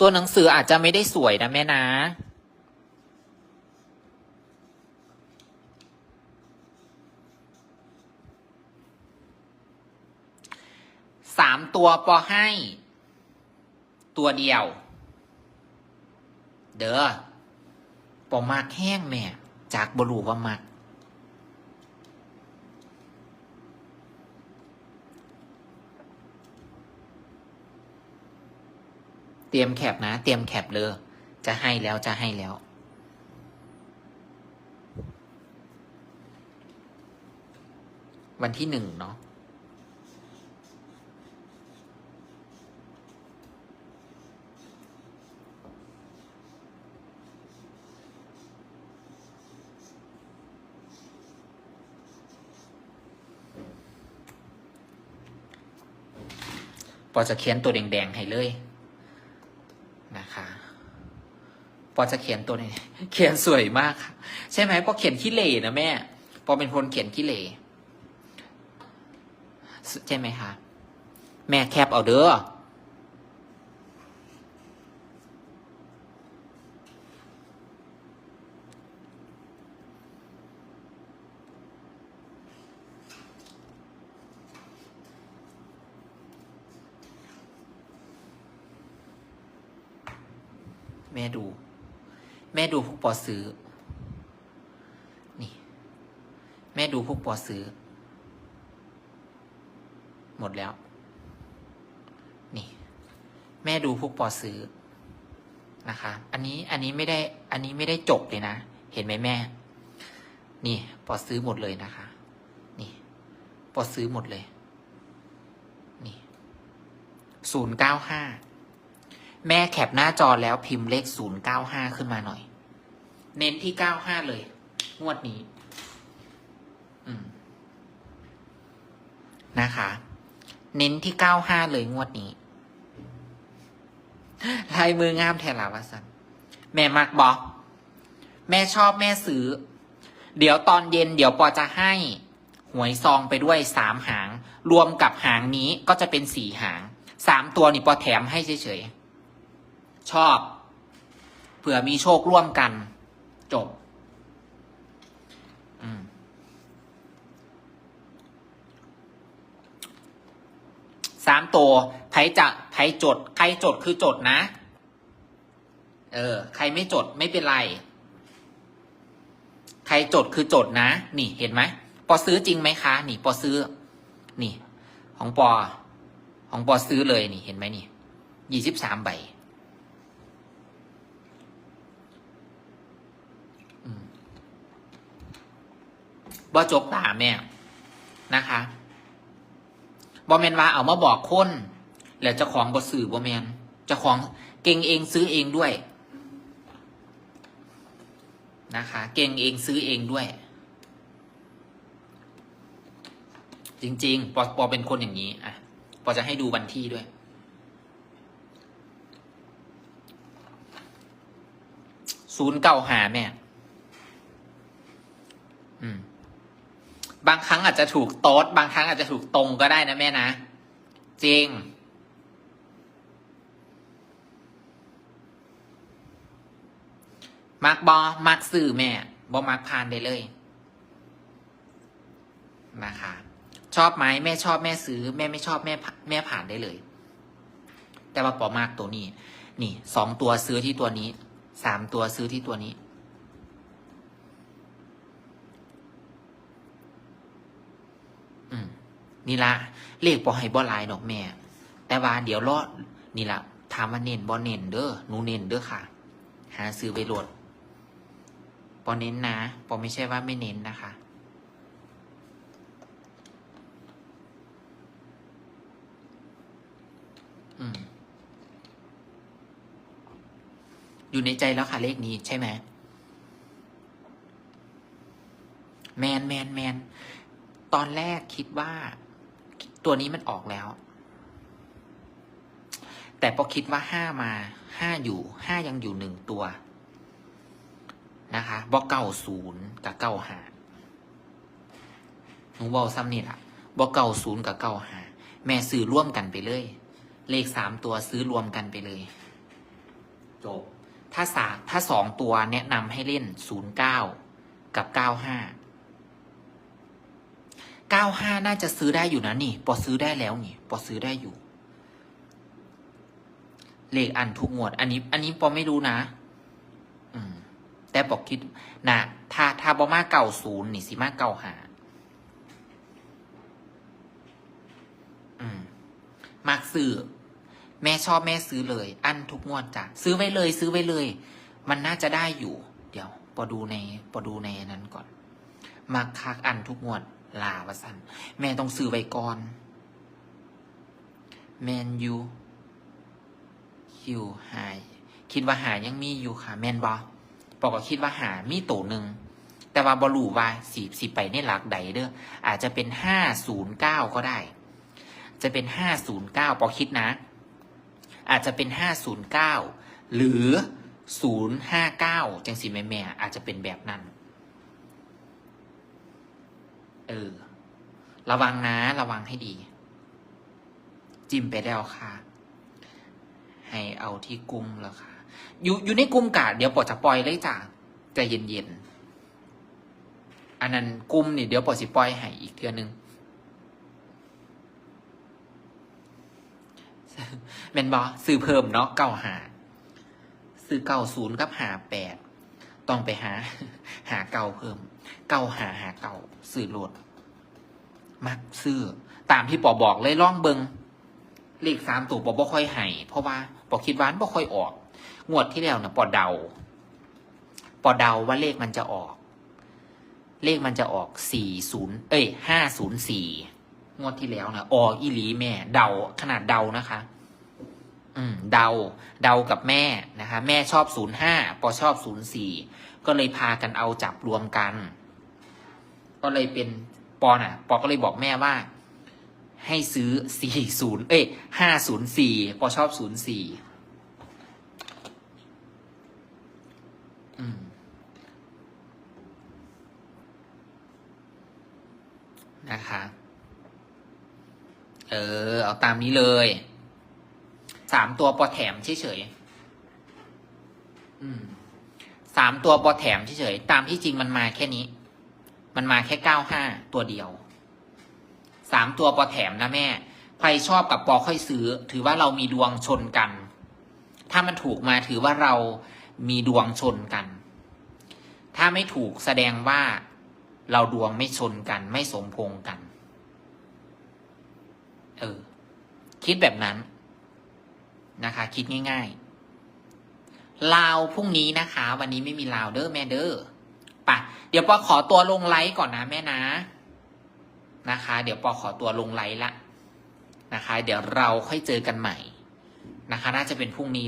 ตัวหนังสืออาจจะไม่ได้สวยนะแม่นะ สามตัวปอให้ ตัวเดียว เด้อปอมากแห้งแม่ จากบรูว่ามัก รียมแคปนะ เตรียมแคปเลย จะให้แล้วจะให้แล้ว วันที่หนึ่งเนาะปอจะเขียนตัวแดงๆให้เลย นะคะ ปอจะเขียนตัวนี้ เขียนสวยมากใช่ไหมปอเขียนขี้เหร่นะแม่ปอเป็นคนเขียนขี้เหร่ใช่ไหมคะแม่แคปเอาเด้อแม่ดู แม่ดูพวกปอซื้อ นี่ แม่ดูพวกปอซื้อ หมดแล้ว นี่ แม่ดูพวกปอซื้อนะคะ อันนี้อันนี้ไม่ได้ อันนี้ไม่ได้จบเลยนะ เห็นไหมแม่ นี่ปอซื้อหมดเลยนะคะ นี่ปอซื้อหมดเลย นี่ศูนย์เก้าห้า แม่แคปหน้าจอแล้วพิมพ์เลขศูนย์เก้าห้าขึ้นมาหน่อย เน้นที่เก้าห้าเลย งวดนี้นะคะ เน้นที่เก้าห้าเลยงวดนี้ ลายมืองามแทนลาวาสันแม่มักบอก แม่ชอบแม่ซื้อ เดี๋ยวตอนเย็น เดี๋ยวปอจะให้หวยซองไปด้วยสามหาง รวมกับหางนี้ก็จะเป็นสี่หาง สามตัวนี่ปอแถมให้เฉยๆ ชอบ เผื่อมีโชคร่วมกัน จบสามตัวไผจะไผจด ใครจดคือจดนะ เออ ใครไม่จดไม่เป็นไร ใครจดคือจดนะ นี่เห็นไหมปอซื้อจริงไหมคะ นี่ปอซื้อ นี่ ของปอ ของปอซื้อเลยนี่เห็นไหมนี่ยี่สิบสามใบ บ่จกตาแม่นะคะบอแมนว่าเอามาบอกคนแล้วเจ้าของบอสื่อบอแมนเจ้าของเก่งเองซื้อเองด้วยนะคะ เก่งเองซื้อเองด้วย จริง ๆ ปอปอเป็นคนอย่างนี้อะปอจะให้ดูวันที่ด้วย ศูนย์เก้าหาแม่ อืม บางครั้งอาจจะถูกโต๊ดบางครั้งอาจจะถูกตรงก็ได้นะแม่นะ จริง มักบอมักสื่อแม่บอมักพานได้เลย นะคะ ชอบไหมแม่ชอบแม่ซื้อ แม่ไม่ชอบแม่ผ่าแม่ผ่านได้เลย แต่ว่าปอมากตัวนี้ นี่สองตัวซื้อที่ตัวนี้สามตัวซื้อที่ตัวนี้ อืม นี่ละเลขปอให้บ่หลายดอกแม่ แต่ว่าเดี๋ยวรอดนี่ละถามว่าเน้นบ่เน้นเด้อหนูเน้นเด้อค่ะ หาซื้อไปโหลดปอเน้นนะปอไม่ใช่ว่าไม่เน้นนะคะ อืม อยู่ในใจแล้วค่ะเลขนี้ใช่ไหม แมนแมนแมน ตอนแรกคิดว่า ตัวนี้มันออกแล้ว แต่พอคิดว่าห้ามาห้าอยู่ห้ายังอยู่หนึ่งตัว นะคะบอกเก้าศูนย์กับเก้าหาหนูบอกซ้ำนี่แหละบอกเก้าศูนย์กับเก้าหาแม่ซื้อร่วมกันไปเลย เลขสามตัวซื้อรวมกันไปเลย จบ ถ้าสาถ้าสองตัวแนะนำให้เล่นศูนย์เก้ากับเก้าห้า เก้าห้าน่าจะซื้อได้อยู่นะนี่ ปอซื้อได้แล้วนี่ ปอซื้อได้อยู่ เลขอันทุกงวด อันนี้ อันนี้ปอไม่รู้นะ อืม แต่ปอคิดนะถ้าถ้าบอมาเก่าศูนย์นี่สิมาเก่าหาอืมมากซื้อแม่ชอบแม่ซื้อเลย อันทุกงวดจ้ะซื้อไว้เลย ซื้อไว้เลย มันน่าจะได้อยู่ เดี๋ยวปอดูในปอดูในนั้นก่อนมักคักอันทุกงวด ลาวสันแม่ต้องซื้อไว้ก่อน แมนยูคิวหายคิดว่าหายังมีอยู่ค่ะ แมนบอปอก็คิดว่าหามีตัวหนึ่ง แต่ว่าบอลูว่าสีสีไปในหลักใดเด้ออาจจะเป็นห้าศูนย์เก้าก็ได้ จะเป็นห้าศูนย์เก้าปอคิดนะ อาจจะเป็นห้าศูนย์เก้าหรือศูนย์ห้าเก้าจังสีแม่แม่อาจจะเป็นแบบนั้น เออ ระวังนะ ระวังให้ดี จิ้มไปแล้วค่ะ ให้เอาที่กลุ่มแล้วค่ะ อยู่อยู่ในกลุ่มกาดเดี๋ยวปอจะปล่อยเลยจ้ะใจเย็นๆ อันนั้นกลุ่มนี่เดี๋ยวปอสิปล่อยให้อีกเทื่อนึงเมนบอซื้อเพิ่มเนาะเก้าหาซื้อเก้าศูนย์กับหาแปด ต้องไปหา หาเก่าเพิ่ม เก้าหาหาเก่าซื้อโหลด มักซื้อ ตามที่ปอบอกเลยล่องเบิงเลขสามตัวปอบ่ค่อยให้เพราะว่าปอคิดว่ามันบ่ค่อยออก งวดที่แล้วนะปอเดาปอเดาว่าเลขมันจะออก เลขมันจะออกสี่ศูนย์เอ้ยห้าศูนย์สี่งวดที่แล้วนะออกอีหลีแม่ เดาขนาดเดานะคะ อืมเดาเดากับแม่นะคะแม่ชอบศูนย์ห้าปอชอบศูนย์สี่ก็เลยพากันเอาจับรวมกัน ก็เลยเป็นปอน่ะ ปอก็เลยบอกแม่ว่า ให้ซื้อสี่ศูนย์เอ้ยห้าศูนย์สี่ปอชอบศูนย์สี่นะคะ เออ เอาตามนี้เลย สามตัวปอแถมเฉยๆสามตัวปอแถมเฉยๆตามที่จริงมันมาแค่นี้ มันมาแค่เก้าห้าตัวเดียวสามตัวปอแถมนะแม่ใครชอบกับปอค่อยซื้อ ถือว่าเรามีดวงชนกัน ถ้ามันถูกมาถือว่าเรามีดวงชนกัน ถ้าไม่ถูกแสดงว่าเราดวงไม่ชนกัน ไม่สมพงกัน เออ คิดแบบนั้น นะคะ คิดง่ายๆลาวพรุ่งนี้นะคะ วันนี้ไม่มีลาวเด้อแม่เด้อปะเดี๋ยวปอขอตัวลงไลฟ์ก่อนนะแม่นะนะคะ เดี๋ยวปอขอตัวลงไลฟ์ละนะคะ เดี๋ยวเราค่อยเจอกันใหม่นะคะ น่าจะเป็นพรุ่งนี้